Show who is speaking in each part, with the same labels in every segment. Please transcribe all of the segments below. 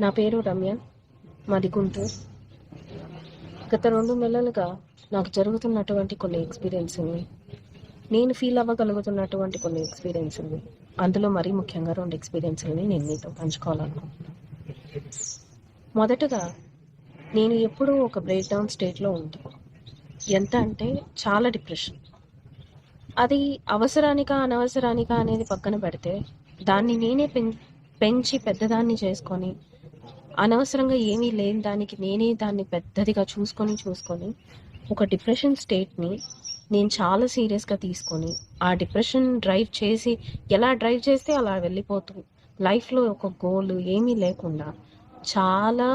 Speaker 1: నా పేరు రమ్య. మాది గుంటూరు. గత రెండు నెలలుగా నాకు జరుగుతున్నటువంటి కొన్ని ఎక్స్పీరియన్స్ ఉంది నేను ఫీల్ అవ్వగలుగుతున్నటువంటి కొన్ని ఎక్స్పీరియన్స్ ఉంది అందులో మరీ ముఖ్యంగా రెండు ఎక్స్పీరియన్స్ని నేను మీతో పంచుకోవాలనుకుంటున్నాను. మొదటగా నేను ఎప్పుడూ ఒక బ్రేక్ డౌన్ స్టేట్లో ఉంటాను ఎంత అంటే చాలా డిప్రెషన్ అది అవసరానికా అనవసరానికా అనేది పక్కన పెడితే దాన్ని నేనే పెం పెంచి పెద్దదాన్ని చేసుకొని అనవసరంగా ఏమీ లేని దానికి నేనే దాన్ని పెద్దదిగా చూసుకొని చూసుకొని ఒక డిప్రెషన్ స్టేట్ని నేను చాలా సీరియస్గా తీసుకొని ఆ డిప్రెషన్ డ్రైవ్ చేసి ఎలా డ్రైవ్ చేస్తే అలా వెళ్ళిపోతూ లైఫ్లో ఒక గోల్ ఏమీ లేకుండా చాలా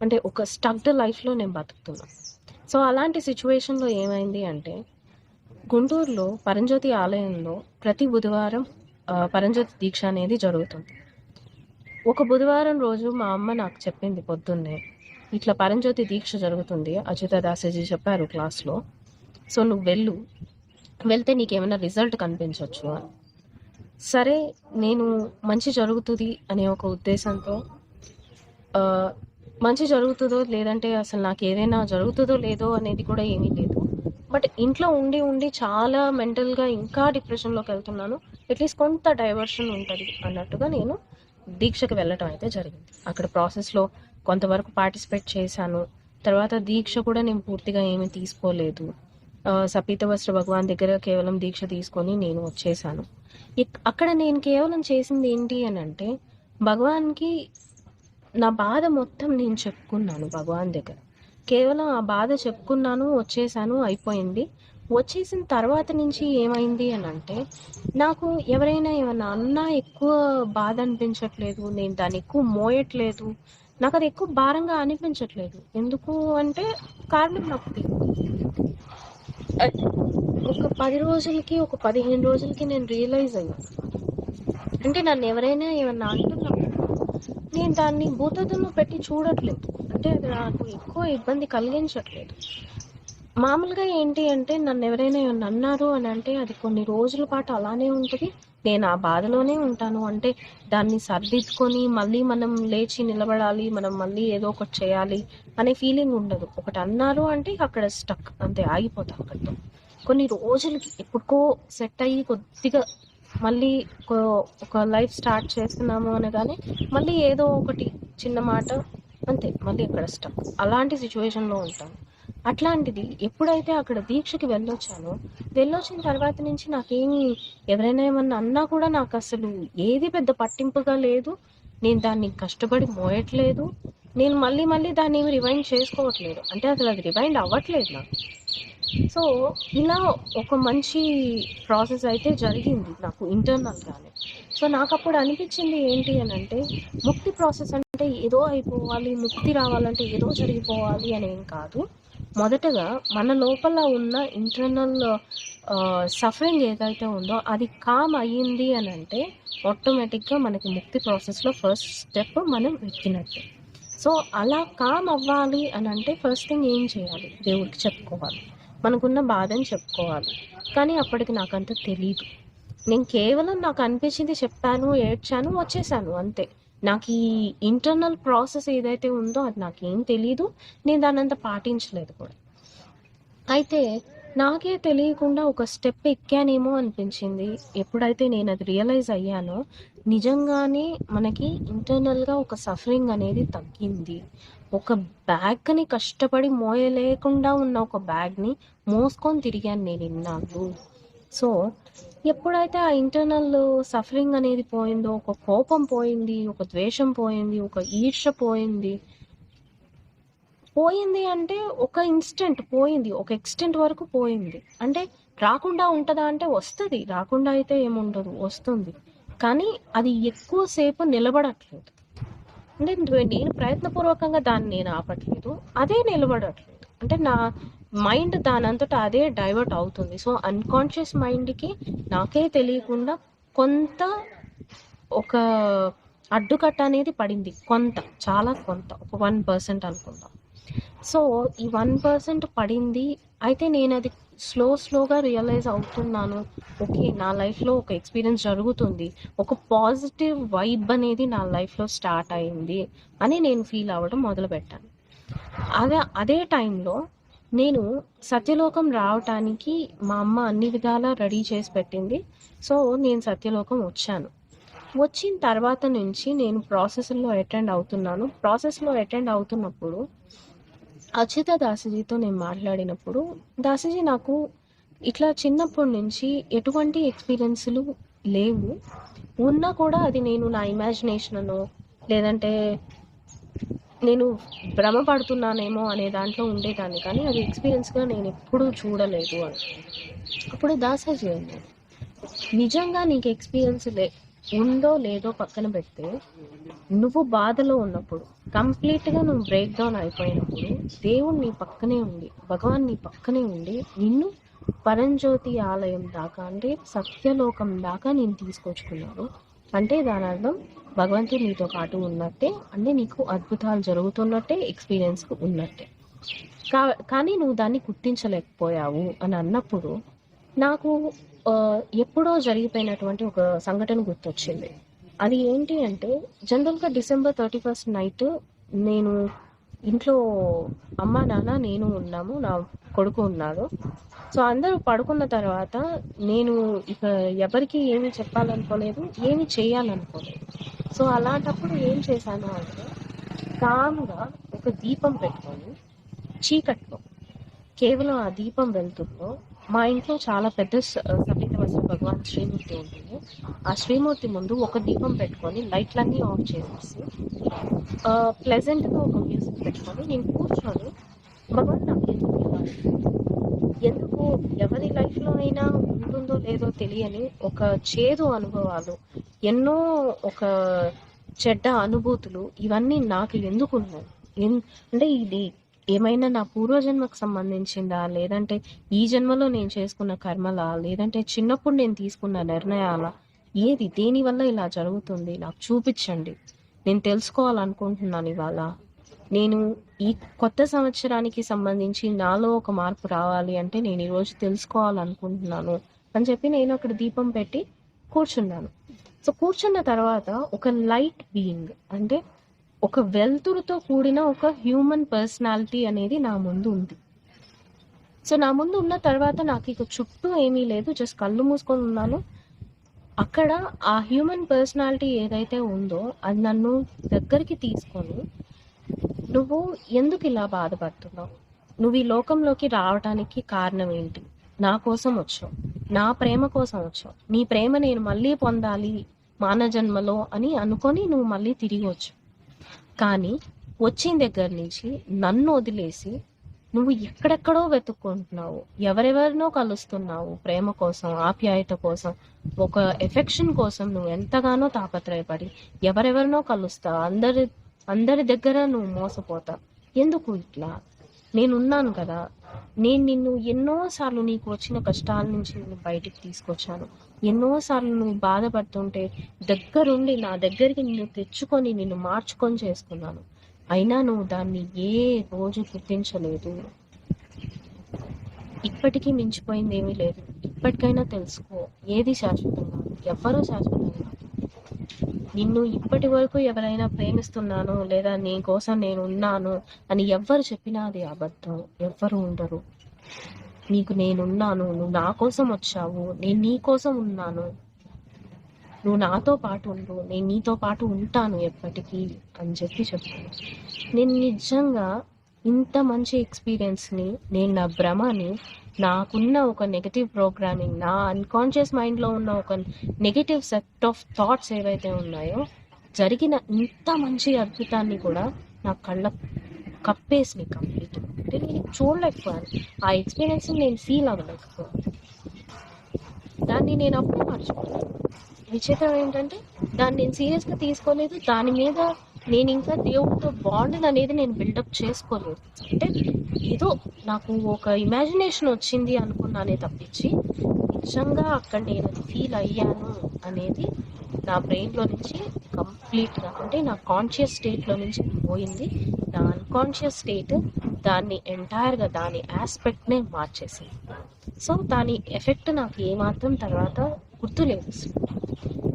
Speaker 1: అంటే ఒక స్టక్డ్ లైఫ్లో నేను బతుకుతున్నాను సో అలాంటి సిచ్యువేషన్లో ఏమైంది అంటే గుంటూరులో పరంజ్యోతి ఆలయంలో ప్రతి బుధవారం పరంజ్యోతి దీక్ష అనేది జరుగుతుంది. ఒక బుధవారం రోజు మా అమ్మ నాకు చెప్పింది పొద్దున్నే. ఇట్లా పరంజ్యోతి దీక్ష జరుగుతుంది అచ్యుత దాసేజీ చెప్పారు క్లాస్లో. సో నువ్వు వెళ్ళు. వెళ్తే నీకేమైనా రిజల్ట్ కనిపించవచ్చు అని. సరే నేను మంచి జరుగుతుంది అనే ఒక ఉద్దేశంతో మంచి జరుగుతుందో లేదంటే అసలు నాకు ఏదైనా జరుగుతుందో లేదో అనేది కూడా ఏమీ లేదు. బట్ ఇంట్లో ఉండి ఉండి చాలా మెంటల్గా ఇంకా డిప్రెషన్లోకి వెళ్తున్నాను. అట్లీస్ట్ కొంత డైవర్షన్ ఉంటుంది అన్నట్టుగా నేను దీక్షకు వెళ్ళటం అయితే జరిగింది. అక్కడ ప్రాసెస్లో కొంతవరకు పార్టిసిపేట్ చేశాను. తర్వాత దీక్ష కూడా నేను పూర్తిగా ఏమీ తీసుకోలేదు. సపీతవస్త్ర సపీత వస్త్ర భగవాన్ దగ్గర కేవలం దీక్ష తీసుకొని నేను వచ్చేసాను. అక్కడ నేను కేవలం చేసింది ఏంటి అని అంటే భగవాన్కి నా బాధ మొత్తం నేను చెప్పుకున్నాను భగవాన్ దగ్గర. కేవలం ఆ బాధ చెప్పుకున్నాను వచ్చేసాను అయిపోయింది. వచ్చేసిన తర్వాత నుంచి ఏమైంది అని అంటే నాకు ఎవరైనా ఏమైనా అన్నా ఎక్కువ బాధ అనిపించట్లేదు నేను దాన్ని ఎక్కువ మోయట్లేదు నాకు అది ఎక్కువ భారంగా అనిపించట్లేదు. ఎందుకు అంటే కారణం నాకు ఒక పది రోజులకి ఒక పదిహేను రోజులకి నేను రియలైజ్ అయ్యాను అంటే నన్ను ఎవరైనా ఏమన్నా అంటున్నప్పుడు నేను దాన్ని భూతద్దంలో పెట్టి చూడట్లేదు. అంటే అది నాకు ఎక్కువ ఇబ్బంది కలిగించట్లేదు. మామూలుగా ఏంటి అంటే నన్ను ఎవరైనా ఏమన్నా అన్నారు అని అంటే అది కొన్ని రోజుల పాటు అలానే ఉంటుంది. నేను ఆ బాధలోనే ఉంటాను. అంటే దాన్ని సర్దిద్దుకొని మళ్ళీ మనం లేచి నిలబడాలి మనం మళ్ళీ ఏదో ఒకటి చేయాలి అనే ఫీలింగ్ ఉండదు. ఒకటి అన్నారు అంటే అక్కడ స్టక్ అంతే ఆగిపోతాం అక్కడితో. కొన్ని రోజులకి ఎప్పుడుకో సెట్ అయ్యి కొద్దిగా మళ్ళీ ఒక- ఒక లైఫ్ స్టార్ట్ చేస్తున్నాము అనగానే మళ్ళీ ఏదో ఒకటి చిన్న మాట అంతే మళ్ళీ అక్కడ స్టక్ అలాంటి సిచ్యువేషన్లో ఉంటాను. అట్లాంటిది ఎప్పుడైతే అక్కడ దీక్షకి వెళ్ళొచ్చానో వెళ్ళొచ్చిన తర్వాత నుంచి నాకేమి ఎవరైనా ఏమన్నా అన్నా కూడా నాకు అసలు ఏది పెద్ద పట్టింపుగా లేదు. నేను దాన్ని కష్టపడి మోయట్లేదు. నేను మళ్ళీ మళ్ళీ దాన్ని ఏమి రివైండ్ చేసుకోవట్లేదు. అంటే అసలు అది రివైండ్ అవ్వట్లేదు నాకు. సో ఇలా ఒక మంచి ప్రాసెస్ అయితే జరిగింది నాకు ఇంటర్నల్గానే సో నాకు అప్పుడు అనిపించింది ఏంటి అని అంటే ముక్తి ప్రాసెస్ అంటే ఏదో అయిపోవాలి ముక్తి రావాలంటే ఏదో జరిగిపోవాలి అని ఏం కాదు. మొదటగా మన లోపల ఉన్న ఇంటర్నల్ సఫరింగ్ ఏదైతే ఉందో అది కామ్ అయ్యింది అని అంటే ఆటోమేటిక్గా మనకి ముక్తి ప్రాసెస్లో ఫస్ట్ స్టెప్ మనం ఎక్కినట్టు. సో అలా కామ్ అవ్వాలి అని అంటే ఫస్ట్ థింగ్ ఏం చేయాలి? దేవుడికి చెప్పుకోవాలి. మనకున్న బాధని చెప్పుకోవాలి. కానీ అప్పటికి నాకంత తెలియదు నేను కేవలం నాకు అనిపించింది చెప్పాను ఏడ్చాను వచ్చేసాను అంతే. నాకు ఈ ఇంటర్నల్ ప్రాసెస్ ఏదైతే ఉందో అది నాకేం తెలీదు నేను దాని అంత పాటించలేదు కూడా. అయితే నాకే తెలియకుండా ఒక స్టెప్ ఎక్కానేమో అనిపించింది. ఎప్పుడైతే నేను అది రియలైజ్ అయ్యానో నిజంగానే మనకి ఇంటర్నల్గా ఒక సఫరింగ్ అనేది తగ్గింది. ఒక బ్యాగ్ని కష్టపడి మోయలేకుండా ఉన్న ఒక బ్యాగ్ని మోసుకొని తిరిగాను నేను ఇన్నాళ్ళు. సో ఎప్పుడైతే ఆ ఇంటర్నల్ సఫరింగ్ అనేది పోయిందో ఒక కోపం పోయింది ఒక ద్వేషం పోయింది ఒక ఈర్ష పోయింది పోయింది అంటే ఒక ఇన్స్టెంట్ పోయింది ఒక ఎక్స్టెంట్ వరకు పోయింది. అంటే రాకుండా ఉంటుందా అంటే వస్తుంది రాకుండా అయితే ఏముండదు వస్తుంది. కానీ అది ఎక్కువసేపు నిలబడట్లేదు. అంటే నేను ప్రయత్నపూర్వకంగా దాన్ని నేను ఆపట్లేదు అదే నిలబడట్లేదు. అంటే నా మైండ్ దానంతట అదే డైవర్ట్ అవుతుంది. సో అన్కాన్షియస్ మైండ్కి నాకే తెలియకుండా కొంత ఒక అడ్డుకట్ట అనేది పడింది. కొంత చాలా కొంత. ఒక వన్ పర్సెంట్ అనుకుందాం. సో ఈ వన్ పర్సెంట్ పడింది. అయితే నేను అది స్లో స్లోగా రియలైజ్ అవుతున్నాను. ఓకే నా లైఫ్లో ఒక ఎక్స్పీరియన్స్ జరుగుతుంది. ఒక పాజిటివ్ వైబ్ అనేది నా లైఫ్లో స్టార్ట్ అయింది అని నేను ఫీల్ అవ్వడం మొదలుపెట్టాను. అదే అదే టైంలో నేను సత్యలోకం రావటానికి మా అమ్మ అన్ని విధాలా రెడీ చేసి పెట్టింది. సో నేను సత్యలోకం వచ్చాను. వచ్చిన తర్వాత నుంచి నేను ప్రాసెస్లో అటెండ్ అవుతున్నాను. ప్రాసెస్లో అటెండ్ అవుతున్నప్పుడు అచిత దాసజీతో నేను మాట్లాడినప్పుడు దాసజీ నాకు ఇట్లా చిన్నప్పటి నుంచి ఎటువంటి ఎక్స్పీరియన్స్లు లేవు. ఉన్నా కూడా అది నేను నా ఇమాజినేషన్ను లేదంటే నేను భ్రమపడుతున్నానేమో అనే దాంట్లో ఉండేదాన్ని. కానీ అది ఎక్స్పీరియన్స్గా నేను ఎప్పుడూ చూడలేదు అని. అప్పుడు దాసాజీ అన్నారు నిజంగా నీకు ఎక్స్పీరియన్స్ లే ఉందో లేదో పక్కన పెడితే నువ్వు బాధలో ఉన్నప్పుడు కంప్లీట్గా నువ్వు బ్రేక్ డౌన్ అయిపోయినప్పుడు దేవుడు నీ పక్కనే ఉండి భగవాన్ నీ పక్కనే ఉండి నిన్ను పరంజ్యోతి ఆలయం దాకా అంటే సత్యలోకం దాకా నేను తీసుకొచ్చుకున్నాను. అంటే దాని అర్థం భగవంతుడు నీతో పాటు ఉన్నట్టే అన్ని నీకు అద్భుతాలు జరుగుతున్నట్టే ఎక్స్పీరియన్స్ ఉన్నట్టే. కా కానీ నువ్వు దాన్ని గుర్తించలేకపోయావు అని అన్నప్పుడు నాకు ఎప్పుడో జరిగిపోయినటువంటి ఒక సంఘటన గుర్తొచ్చింది. అది ఏంటి అంటే జనరల్గా డిసెంబర్ థర్టీ ఫస్ట్ నైట్ నేను ఇంట్లో అమ్మ నాన్న నేను ఉన్నాము నా కొడుకు ఉన్నాడు సో అందరూ పడుకున్న తర్వాత నేను ఇక ఎవరికి ఏమి చెప్పాలనుకోలేదు ఏమి చేయాలనుకోలేదు. సో అలాంటప్పుడు ఏం చేశాను అంటే కామ్గా ఒక దీపం పెట్టుకొని చీకట్లో కేవలం ఆ దీపం వెళ్తుందో మా ఇంట్లో చాలా పెద్ద స- వస్తు భగవాన్ శ్రీమూర్తి ఉంటుంది. ఆ శ్రీమూర్తి ముందు ఒక దీపం పెట్టుకొని లైట్లన్నీ ఆఫ్ చేసేసి ప్లెజెంట్గా ఒక మ్యూజిక్ పెట్టుకొని నేను కూర్చొని భగవాన్ నాకు ఎందుకు ఎందుకు ఎవరి లైఫ్లో అయినా ఉంటుందో లేదో తెలియని ఒక చేదు అనుభవాలు ఎన్నో ఒక చెడ్డ అనుభూతులు ఇవన్నీ నాకు ఎందుకు ఉన్నాయి? అంటే ఇది ఏమైనా నా పూర్వజన్మకు సంబంధించిందా? లేదంటే ఈ జన్మలో నేను చేసుకున్న కర్మలా? లేదంటే చిన్నప్పుడు నేను తీసుకున్న నిర్ణయాలా? ఏది? దేనివల్ల ఇలా జరుగుతుంది? నాకు చూపించండి. నేను తెలుసుకోవాలనుకుంటున్నాను ఇవాళ. నేను ఈ కొత్త సంవత్సరానికి సంబంధించి నాలో ఒక మార్పు రావాలి అంటే నేను ఈరోజు తెలుసుకోవాలనుకుంటున్నాను అని చెప్పి నేను అక్కడ దీపం పెట్టి కూర్చున్నాను. సో కూర్చున్న తర్వాత ఒక లైట్ బీయింగ్ అంటే ఒక వెలుతురుతో కూడిన ఒక హ్యూమన్ పర్సనాలిటీ అనేది నా ముందు ఉంది. సో నా ముందు ఉన్న తర్వాత నాకు ఇక చుట్టూ ఏమీ లేదు జస్ట్ కళ్ళు మూసుకొని ఉన్నాను. అక్కడ ఆ హ్యూమన్ పర్సనాలిటీ ఏదైతే ఉందో అది నన్ను దగ్గరికి తీసుకొని నువ్వు ఎందుకు ఇలా బాధపడుతున్నావు? నువ్వు ఈ లోకంలోకి రావడానికి కారణం ఏంటి? నా కోసం వచ్చావు. నా ప్రేమ కోసం వచ్చావు. నీ ప్రేమ నేను మళ్ళీ పొందాలి మానవ జన్మలో అని అనుకొని నువ్వు మళ్ళీ తిరిగి వచ్చు కానీ వచ్చిన దగ్గర నుంచి నన్ను వదిలేసి నువ్వు ఎక్కడెక్కడో వెతుక్కుంటున్నావు. ఎవరెవరినో కలుస్తున్నావు ప్రేమ కోసం ఆప్యాయత కోసం. ఒక ఎఫెక్షన్ కోసం నువ్వు ఎంతగానో తాపత్రయపడి ఎవరెవరినో కలుస్తావు. అందరి అందరి దగ్గర నువ్వు మోసపోతావు ఎందుకు ఇట్లా? నేనున్నాను కదా. నేను నిన్ను ఎన్నోసార్లు నీకు వచ్చిన కష్టాల నుంచి నేను బయటికి తీసుకొచ్చాను. ఎన్నోసార్లు నువ్వు బాధపడుతుంటే దగ్గరుండి నా దగ్గరికి నిన్ను తెచ్చుకొని నిన్ను మార్చుకొని చేసుకున్నాను. అయినా నువ్వు దాన్ని ఏ రోజు గుర్తించలేదు. ఇప్పటికీ మించిపోయింది ఏమీ లేదు. ఇప్పటికైనా తెలుసుకో ఏది శాశ్వతంగా? ఎవ్వరూ శాశ్వతంగా నిన్ను ఇప్పటి వరకు ఎవరైనా ప్రేమిస్తున్నాను లేదా నీ కోసం నేను ఉన్నాను అని ఎవ్వరు చెప్పినా అది అబద్ధం. ఎవ్వరు ఉండరు. నీకు నేనున్నాను నువ్వు నా కోసం వచ్చావు నేను నీ కోసం ఉన్నాను. నువ్వు నాతో పాటు ఉండు నేను నీతో పాటు ఉంటాను ఎప్పటికీ అని చెప్పి చెప్తాను నేను నిజంగా ఇంత మంచి ఎక్స్పీరియన్స్ని నేను నా భ్రమని నాకున్న ఒక నెగటివ్ ప్రోగ్రామింగ్ నా అన్కాన్షియస్ మైండ్లో ఉన్న ఒక నెగటివ్ సెట్ ఆఫ్ థాట్స్ ఏవైతే ఉన్నాయో జరిగిన ఇంత మంచి అద్భుతాన్ని కూడా నా కళ్ళ కప్పేసి కంప్లీట్ అంటే నేను చూడలేకపోయాను. ఆ ఎక్స్పీరియన్స్ నేను ఫీల్ అవ్వలేకపోయాను. దాన్ని నేను అప్పుడు మర్చిపోయాను. విచిత్రం ఏంటంటే దాన్ని నేను సీరియస్గా తీసుకోలేదు. దాని మీద నేను ఇంకా దేవుడితో బాండింగ్ అనేది నేను బిల్డప్ చేసుకోలేదు. అంటే ఏదో నాకు ఒక ఇమాజినేషన్ వచ్చింది అనుకున్నానే తప్పించి నిజంగా అక్కడ నేను ఫీల్ అయ్యాను అనేది నా బ్రెయిన్లో నుంచి కంప్లీట్గా అంటే నా కాన్షియస్ స్టేట్లో నుంచి పోయింది. నా అన్కాన్షియస్ స్టేట్ దాన్ని ఎంటైర్గా దాని ఆస్పెక్ట్నే మార్చేసింది. సో దాని ఎఫెక్ట్ నాకు ఏమాత్రం తర్వాత గుర్తులేదు.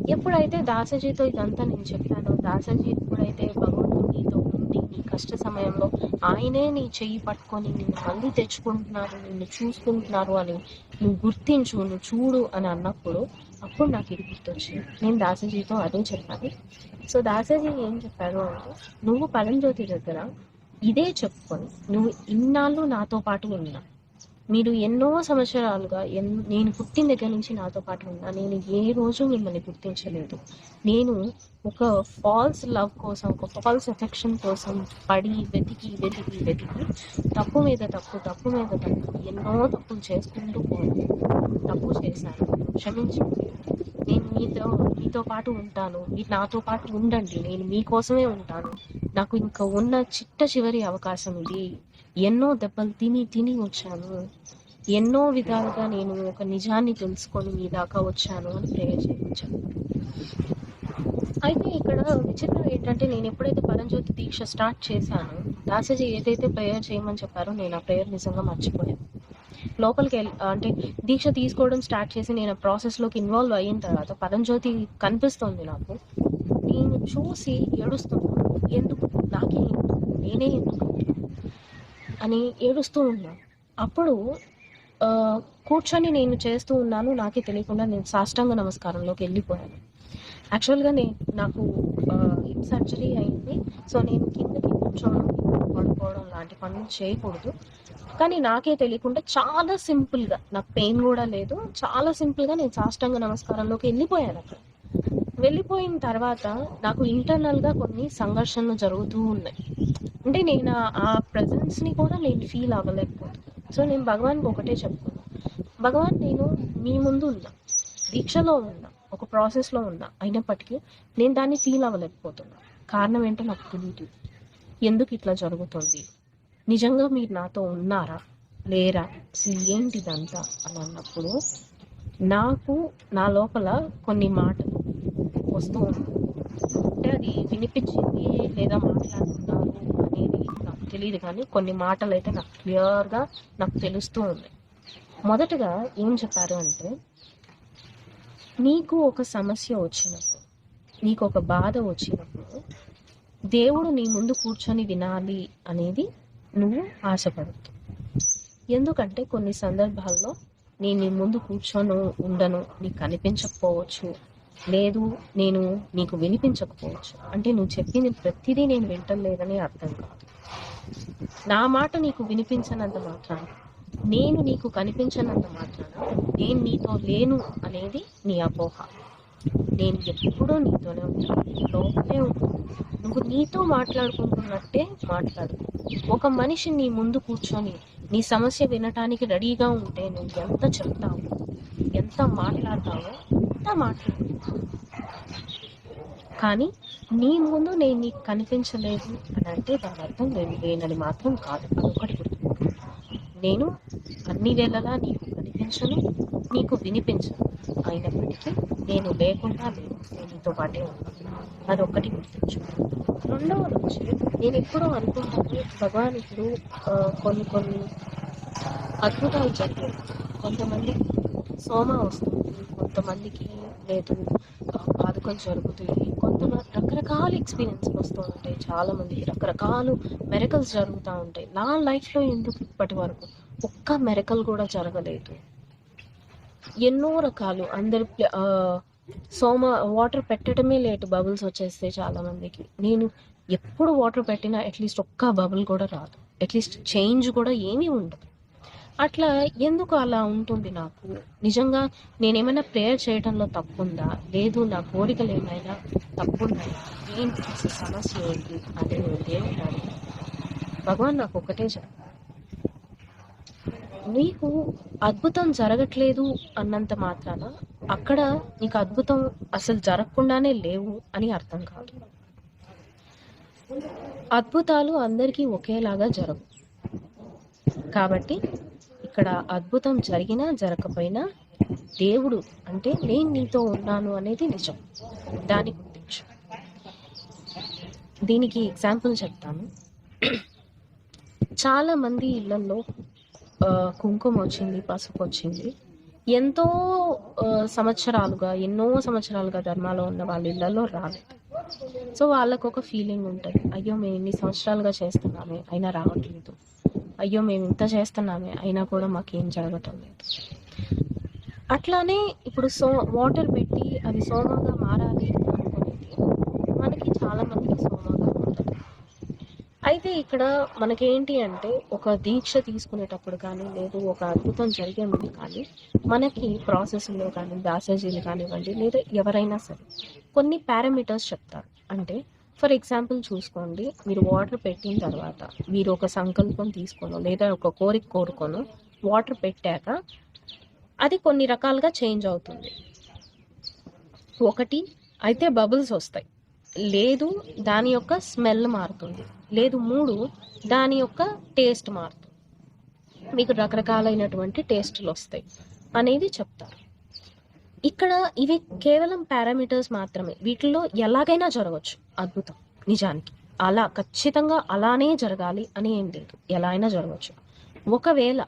Speaker 1: ఎప్పుడైతే దాసజీతో ఇదంతా నేను చెప్పానో దాసజీ ఎప్పుడైతే భగవంతుడు నీతో ఉండి నీ కష్ట సమయంలో ఆయనే నీ చెయ్యి పట్టుకొని నిన్ను మళ్ళీ తెచ్చుకుంటున్నారు నిన్ను చూసుకుంటున్నారు అని నువ్వు గుర్తించు నువ్వు చూడు అని అన్నప్పుడు అప్పుడు నాకు ఇది గుర్తొచ్చింది. నేను దాసజీతో అదే చెప్పాను సో దాసజీ ఏం చెప్పారు అంటే నువ్వు పరంజ్యోతి దగ్గర ఇదే చెప్పుకొని నువ్వు ఇన్నాళ్ళు నాతో పాటు ఉన్నా మీరు ఎన్నో సంవత్సరాలుగా ఎన్ నేను పుట్టిన దగ్గర నుంచి నాతో పాటు ఉన్నా. నేను ఏ రోజు మిమ్మల్ని గుర్తించలేదు. నేను ఒక ఫాల్స్ లవ్ కోసం ఒక ఫాల్స్ ఎఫెక్షన్ కోసం పడి వెతికి వెతికి వెతికి తప్పు మీద తప్పు తప్పు మీద తప్పు ఎన్నో తప్పులు చేసుకుంటూ పోయాను తప్పు చేశాను. క్షమించండి. నేను మీతో మీతో పాటు ఉంటాను. మీరు నాతో పాటు ఉండండి. నేను మీకోసమే ఉంటాను. నాకు ఇంకా ఉన్న చిట్ట చివరి అవకాశం ఇది. ఎన్నో దెబ్బలు తిని తిని వచ్చాను. ఎన్నో విధాలుగా నేను ఒక నిజాన్ని తెలుసుకొని మీ దాకా వచ్చాను అని ప్రేయర్ చేయించాను. అయితే ఇక్కడ విచిత్రం ఏంటంటే నేను ఎప్పుడైతే పరంజ్యోతి దీక్ష స్టార్ట్ చేశానో దాసజీ ఏదైతే ప్రేయర్ చేయమని చెప్పారో నేను ఆ ప్రేయర్ నిజంగా మర్చిపోయాను. లోపలికి వెళ్ళి అంటే దీక్ష తీసుకోవడం స్టార్ట్ చేసి నేను ఆ ప్రాసెస్లోకి ఇన్వాల్వ్ అయిన తర్వాత పరంజ్యోతి కనిపిస్తుంది నాకు. నేను చూసి ఏడుస్తున్నాను. ఎందుకు? నాకే ఎందుకు? నేనే ఎందుకు? అని ఏడుస్తూ ఉన్నాను. అప్పుడు కూర్చొని నేను చేస్తూ ఉన్నాను నాకే తెలియకుండా నేను సాష్టాంగ నమస్కారంలోకి వెళ్ళిపోయాను. యాక్చువల్గా నేను నాకు హిప్ సర్జరీ అయింది. సో నేను కిందకి కూర్చోవడం పడుకోవడం లాంటి పనులు చేయకూడదు. కానీ నాకే తెలియకుండా చాలా సింపుల్గా నాకు పెయిన్ కూడా లేదు. చాలా సింపుల్గా నేను సాష్టాంగ నమస్కారంలోకి వెళ్ళిపోయాను అక్కడ. వెళ్ళిపోయిన తర్వాత నాకు ఇంటర్నల్గా కొన్ని సంఘర్షణలు జరుగుతూ ఉన్నాయి. అంటే నేను ఆ- ప్రజెన్స్ని కూడా నేను ఫీల్ అవ్వలేకపోతున్నాను సో నేను భగవాన్కి ఒకటే చెప్తున్నాను భగవాన్ నేను మీ ముందు ఉన్నా. దీక్షలో ఉన్నా. ఒక ప్రాసెస్లో ఉన్నా. అయినప్పటికీ నేను దాన్ని ఫీల్ అవ్వలేకపోతున్నా. కారణం ఏంటో నాకు తెలియదు ఎందుకు ఇట్లా జరుగుతుంది? నిజంగా మీరు నాతో ఉన్నారా? లేరా? అసలు ఏంటిదంతా? అని అన్నప్పుడు నాకు నా లోపల కొన్ని మాటలు వస్తూ ఉన్నాయి అంటే అది వినిపించింది లేదా మాట్లాడుతున్నారు? అనేది నాకు తెలియదు కానీ కొన్ని మాటలు అయితే నాకు క్లియర్గా నాకు తెలుస్తూ ఉంది. మొదటగా ఏం చెప్పారు అంటే నీకు ఒక సమస్య వచ్చినప్పుడు నీకు ఒక బాధ వచ్చినప్పుడు దేవుడు నీ ముందు కూర్చొని వినాలి అనేది నువ్వు ఆశపడద్దు. ఎందుకంటే కొన్ని సందర్భాల్లో నేను నీ ముందు కూర్చొను ఉండను నీకు కనిపించకపోవచ్చు లేదు నేను నీకు వినిపించకపోవచ్చు. అంటే నువ్వు చెప్పింది ప్రతిదీ నేను వింటలేదని అర్థం కాదు. నా మాట నీకు వినిపించనంత మాత్రాన నేను నీకు కనిపించనంత మాత్రాన నేను నీతో లేను అనేది నీ అపోహ. నేను ఎప్పుడూ నీతోనే ఉంటాను లోపలే ఉంటాను. నువ్వు నీతో మాట్లాడుకుంటున్నట్టే మాట్లాడు. ఒక మనిషి నీ ముందు కూర్చొని నీ సమస్య వినటానికి రెడీగా ఉంటే నువ్వు ఎంత చెప్తావు ఎంత మాట్లాడతావో అంత మాట్లాడు. కానీ నీ ముందు నేను నీకు కనిపించలేదు అని అంటే దాని అర్థం నేను లేనని మాత్రం కాదు. అదొకటి గుర్తు నేను అన్ని వేళలా నీకు కనిపించను నీకు వినిపించను. అయినప్పటికీ నేను లేకుండా లేను నేను నీతో పాటే ఉన్నాను. అదొక్కటి గుర్తించు రెండవది వచ్చి నేను ఎప్పుడూ అనుకుంటాను భగవాన్ ఇప్పుడు కొన్ని కొన్ని అద్భుతాలు జరిగాయి. కొంతమంది సోమ వస్తుంది. కొంతమందికి లేదు. పాదుకలు జరుగుతాయి కొంతమంది రకరకాల ఎక్స్పీరియన్స్లు వస్తూ ఉంటాయి చాలా మందికి రకరకాల మెరకల్స్ జరుగుతూ ఉంటాయి. నా లైఫ్లో ఎందుకు ఇప్పటి వరకు ఒక్క మెరకల్ కూడా జరగలేదు. ఎన్నో రకాలు. అందరు సోమ వాటర్ పెట్టడమే లేట్. బబుల్స్ వచ్చేస్తాయి చాలా మందికి నేను ఎప్పుడు వాటర్ పెట్టినా అట్లీస్ట్ ఒక్క బబుల్ కూడా రాదు. అట్లీస్ట్ చేంజ్ కూడా ఏమీ ఉండదు. అట్లా ఎందుకు అలా ఉంటుంది నాకు? నిజంగా నేనేమైనా ప్రేయర్ చేయడంలో తప్పుందా? లేదు నా కోరికలు ఏమైనా తప్పుందా ఏంటి అసలు సమస్య ఏంటి? అని నేను దేవుడు భగవాన్ నాకు ఒకటే చెప్పారు. నీకు అద్భుతం జరగట్లేదు అన్నంత మాత్రాన అక్కడ నీకు అద్భుతం అసలు జరగకుండానే లేవు అని అర్థం కాదు. అద్భుతాలు అందరికీ ఒకేలాగా జరగవు. కాబట్టి ఇక్కడ అద్భుతం జరిగినా జరగకపోయినా దేవుడు అంటే నేను నీతో ఉన్నాను అనేది నిజం. దాని గుర్తించు. దీనికి ఎగ్జాంపుల్ చెప్తాను. చాలా మంది ఇళ్ళల్లో కుంకుమ వచ్చింది పసుపు వచ్చింది. ఎంతో సంవత్సరాలుగా ఎన్నో సంవత్సరాలుగా ధర్మాలో ఉన్న వాళ్ళ ఇళ్ళల్లో రాలేదు. సో వాళ్ళకు ఒక ఫీలింగ్ ఉంటుంది. అయ్యో మేము ఇన్ని సంవత్సరాలుగా చేస్తున్నామే అయినా రావట్లేదు. అయ్యో మేము ఇంత చేస్తున్నామే అయినా కూడా మాకేం జరగటం లేదు. అట్లానే ఇప్పుడు సో వాటర్ పెట్టి అది సోమగా మారాలి అనుకునేది మనకి చాలా మందికి సోమగా ఉంటుంది అయితే ఇక్కడ మనకేంటి అంటే ఒక దీక్ష తీసుకునేటప్పుడు కానీ లేదు ఒక అద్భుతం జరిగే ముందు కానీ మనకి ప్రాసెస్లో కానీ బ్యాసేజీలు కానివ్వండి లేదా ఎవరైనా సరే కొన్ని పారామీటర్స్ చెప్తారు. అంటే ఫర్ ఎగ్జాంపుల్ చూసుకోండి మీరు వాటర్ పెట్టిన తర్వాత మీరు ఒక సంకల్పం తీసుకోను లేదా ఒక కోరిక కోరుకోను వాటర్ పెట్టాక అది కొన్ని రకాలుగా చేంజ్ అవుతుంది. ఒకటి అయితే బబుల్స్ వస్తాయి. లేదు దాని యొక్క స్మెల్ మారుతుంది. లేదు మూడు దాని యొక్క టేస్ట్ మారుతుంది. మీకు రకరకాలైనటువంటి టేస్టులు వస్తాయి. అనేది చెప్తారు. ఇక్కడ ఇవి కేవలం పారామీటర్స్ మాత్రమే. వీటిల్లో ఎలాగైనా జరగవచ్చు అద్భుతం. నిజానికి. అలా ఖచ్చితంగా అలానే జరగాలి అని ఏం లేదు. ఎలా అయినా జరగవచ్చు ఒకవేళ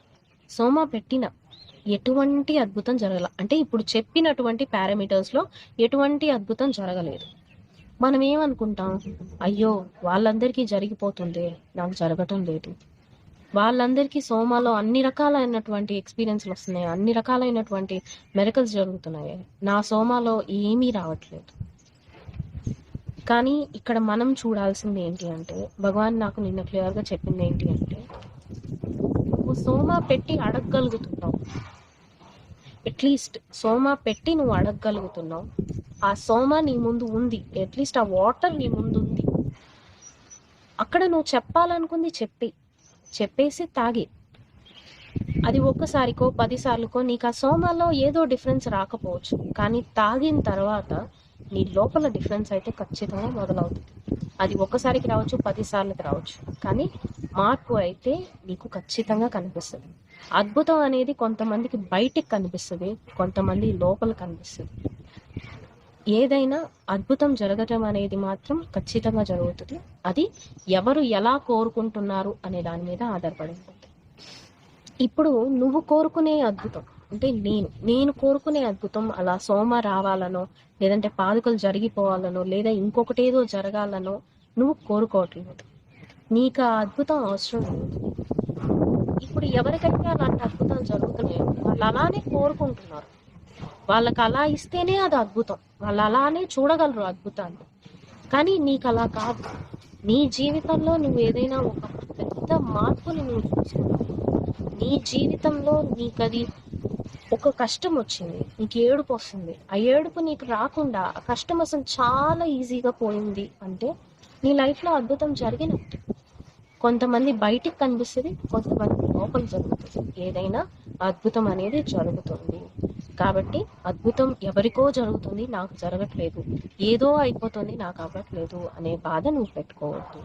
Speaker 1: సోమ పెట్టిన ఎటువంటి అద్భుతం జరగల అంటే ఇప్పుడు చెప్పినటువంటి పారామీటర్స్లో ఎటువంటి అద్భుతం జరగలేదు. మనం ఏమనుకుంటాం అయ్యో వాళ్ళందరికీ జరిగిపోతుంది. నాకు జరగటం లేదు. వాళ్ళందరికీ సోమాలో అన్ని రకాలైనటువంటి ఎక్స్పీరియన్స్లు వస్తున్నాయి. అన్ని రకాలైనటువంటి మెరకల్స్ జరుగుతున్నాయి. నా సోమాలో ఏమీ రావట్లేదు. కానీ ఇక్కడ మనం చూడాల్సింది ఏంటి అంటే భగవాన్ నాకు నిన్న క్లియర్గా చెప్పింది ఏంటి అంటే నువ్వు సోమా పెట్టి అడగగలుగుతున్నావు. అట్లీస్ట్ సోమా పెట్టి నువ్వు అడగగలుగుతున్నావు. ఆ సోమా నీ ముందు ఉంది. అట్లీస్ట్ ఆ వాటర్ నీ ముందు ఉంది. అక్కడ నువ్వు చెప్పాలనుకుంది చెప్పి. చెప్పేసి తాగి. అది ఒక్కసారికో పదిసార్లుకో నీకు ఆ సోమాలో ఏదో డిఫరెన్స్ రాకపోవచ్చు. కానీ తాగిన తర్వాత నీ లోపల డిఫరెన్స్ అయితే ఖచ్చితంగా మొదలవుతుంది. అది ఒక్కసారికి రావచ్చు పదిసార్లకి రావచ్చు. కానీ మార్పు అయితే నీకు ఖచ్చితంగా కనిపిస్తుంది. అద్భుతం అనేది కొంతమందికి బయటికి కనిపిస్తుంది కొంతమంది లోపల కనిపిస్తుంది. ఏదైనా అద్భుతం జరగటం అనేది మాత్రం ఖచ్చితంగా జరుగుతుంది. అది ఎవరు ఎలా కోరుకుంటున్నారు అనే దాని మీద ఆధారపడి ఉంటుంది ఇప్పుడు నువ్వు కోరుకునే అద్భుతం అంటే నేను నేను కోరుకునే అద్భుతం అలా సోమ రావాలనో లేదంటే పాదుకలు జరిగిపోవాలనో లేదా ఇంకొకటేదో జరగాలనో నువ్వు కోరుకోవట్లేదు. నీకు ఆ అద్భుతం అవసరం లేదు. ఇప్పుడు ఎవరికైతే అలాంటి అద్భుతాలు జరుగుతున్నాయో. వాళ్ళు అలానే కోరుకుంటున్నారు. వాళ్ళకి అలా ఇస్తేనే అది అద్భుతం. వాళ్ళు అలానే చూడగలరు అద్భుతాన్ని కానీ నీకు అలా కాదు. నీ జీవితంలో నువ్వు ఏదైనా ఒక పెద్ద మార్పుని నువ్వు చూసుకున్నావు నీ జీవితంలో నీకు అది ఒక కష్టం వచ్చింది నీకు ఏడుపు వస్తుంది. ఆ ఏడుపు నీకు రాకుండా ఆ కష్టం అసలు చాలా ఈజీగా పోయింది అంటే నీ లైఫ్లో అద్భుతం జరిగినట్టు. కొంతమంది బయటికి కనిపిస్తుంది కొంతమంది లోపల జరుగుతుంది. ఏదైనా అద్భుతం అనేది జరుగుతుంది. కాబట్టి అద్భుతం ఎవరికో జరుగుతుంది నాకు జరగట్లేదు. ఏదో అయిపోతుంది నాకు అవ్వట్లేదు అనే బాధ నువ్వు పెట్టుకోవద్దు.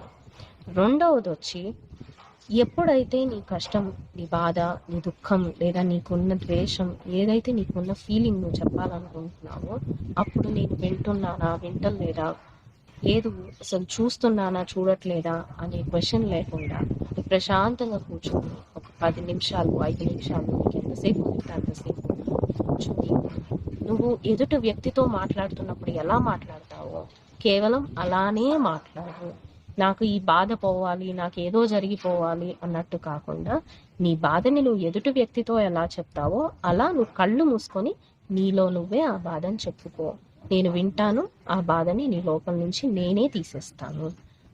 Speaker 1: రెండవది వచ్చి ఎప్పుడైతే నీ కష్టం నీ బాధ నీ దుఃఖం లేదా నీకున్న ద్వేషం ఏదైతే నీకున్న ఫీలింగ్ నువ్వు చెప్పాలనుకుంటున్నావో అప్పుడు నేను వింటున్నానా వింటలేదా? లేదు అసలు చూస్తున్నానా చూడట్లేదా అనే క్వశ్చన్ లేకుండా ప్రశాంతంగా కూర్చొని ఒక పది నిమిషాలు ఐదు నిమిషాలు నీకు ఎంతసేపు అంతసేపు కూర్చొని నువ్వు ఎదుటి వ్యక్తితో మాట్లాడుతున్నప్పుడు ఎలా మాట్లాడతావో కేవలం అలానే మాట్లాడు. నాకు ఈ బాధ పోవాలి నాకు ఏదో జరిగిపోవాలి అన్నట్టు కాకుండా నీ బాధని నువ్వు ఎదుటి వ్యక్తితో ఎలా చెప్తావో అలా నువ్వు కళ్ళు మూసుకొని నీలో నువ్వే ఆ బాధని చెప్పుకో. నేను వింటాను ఆ బాధని నీ లోపల నుంచి నేనే తీసేస్తాను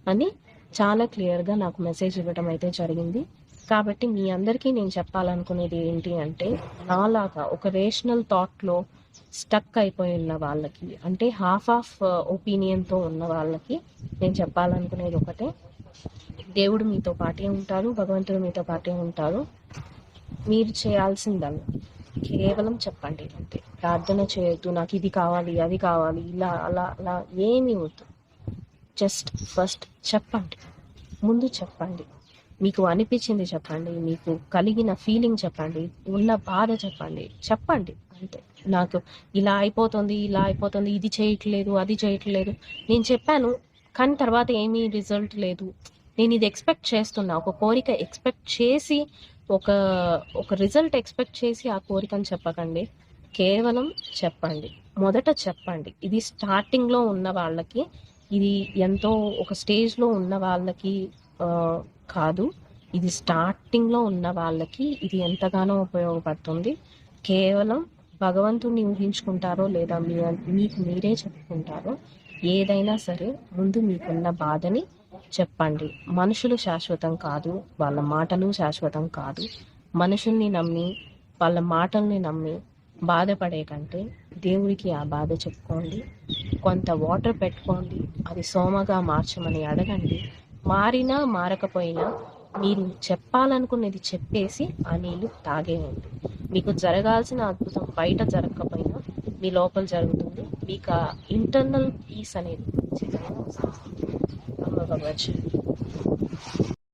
Speaker 1: అని చాలా క్లియర్గా నాకు మెసేజ్ ఇవ్వడం అయితే జరిగింది. కాబట్టి మీ అందరికీ నేను చెప్పాలనుకునేది ఏంటి అంటే నాలాగా ఒక రేషనల్ థాట్లో స్టక్ అయిపోయి ఉన్న వాళ్ళకి అంటే హాఫ్ ఆఫ్ ఒపీనియన్తో ఉన్న వాళ్ళకి నేను చెప్పాలనుకునేది ఒకటే. దేవుడు మీతో పాటే ఉంటారు భగవంతుడు మీతో పాటే ఉంటారు మీరు చేయాల్సిందల్లా. కేవలం చెప్పండి అంతే. ప్రార్థన చేయొద్దు నాకు ఇది కావాలి అది కావాలి ఇలా అలా అలా ఏమీ వద్దు. జస్ట్ ఫస్ట్ చెప్పండి. ముందు చెప్పండి. మీకు అనిపించింది చెప్పండి మీకు కలిగిన ఫీలింగ్ చెప్పండి ఉన్న బాధ చెప్పండి చెప్పండి అంతే. నాకు ఇలా అయిపోతుంది ఇలా అయిపోతుంది ఇది చేయట్లేదు అది చేయట్లేదు. నేను చెప్పాను కానీ తర్వాత ఏమీ రిజల్ట్ లేదు. నేను ఇది ఎక్స్పెక్ట్ చేస్తున్నా ఒక కోరిక ఎక్స్పెక్ట్ చేసి ఒక ఒక రిజల్ట్ ఎక్స్పెక్ట్ చేసి ఆ కోరికని చెప్పకండి. కేవలం చెప్పండి. మొదట చెప్పండి. ఇది స్టార్టింగ్లో ఉన్న వాళ్ళకి ఇది ఎంతో ఒక స్టేజ్లో ఉన్న వాళ్ళకి కాదు. ఇది స్టార్టింగ్లో ఉన్న వాళ్ళకి ఇది ఎంతగానో ఉపయోగపడుతుంది. కేవలం భగవంతుడిని ఊహించుకుంటారో లేదా మీ మీకు మీరే చెప్పుకుంటారో ఏదైనా సరే ముందు మీకున్న బాధని చెప్పండి. మనుషులు శాశ్వతం కాదు వాళ్ళ మాటలు శాశ్వతం కాదు. మనుషుల్ని నమ్మి వాళ్ళ మాటల్ని నమ్మి బాధపడే కంటే దేవుడికి ఆ బాధ చెప్పుకోండి. కొంత వాటర్ పెట్టుకోండి. అది సోమగా మార్చమని అడగండి. మారినా మారకపోయినా మీరు చెప్పాలనుకున్నది చెప్పేసి ఆ నీళ్ళు తాగేయండి మీకు జరగాల్సిన అద్భుతం బయట జరగకపోయినా మీ లోపల జరుగుతుంది. మీకు ఆ ఇంటర్నల్ పీస్ అనేది ఖచ్చితంగా అమ్మ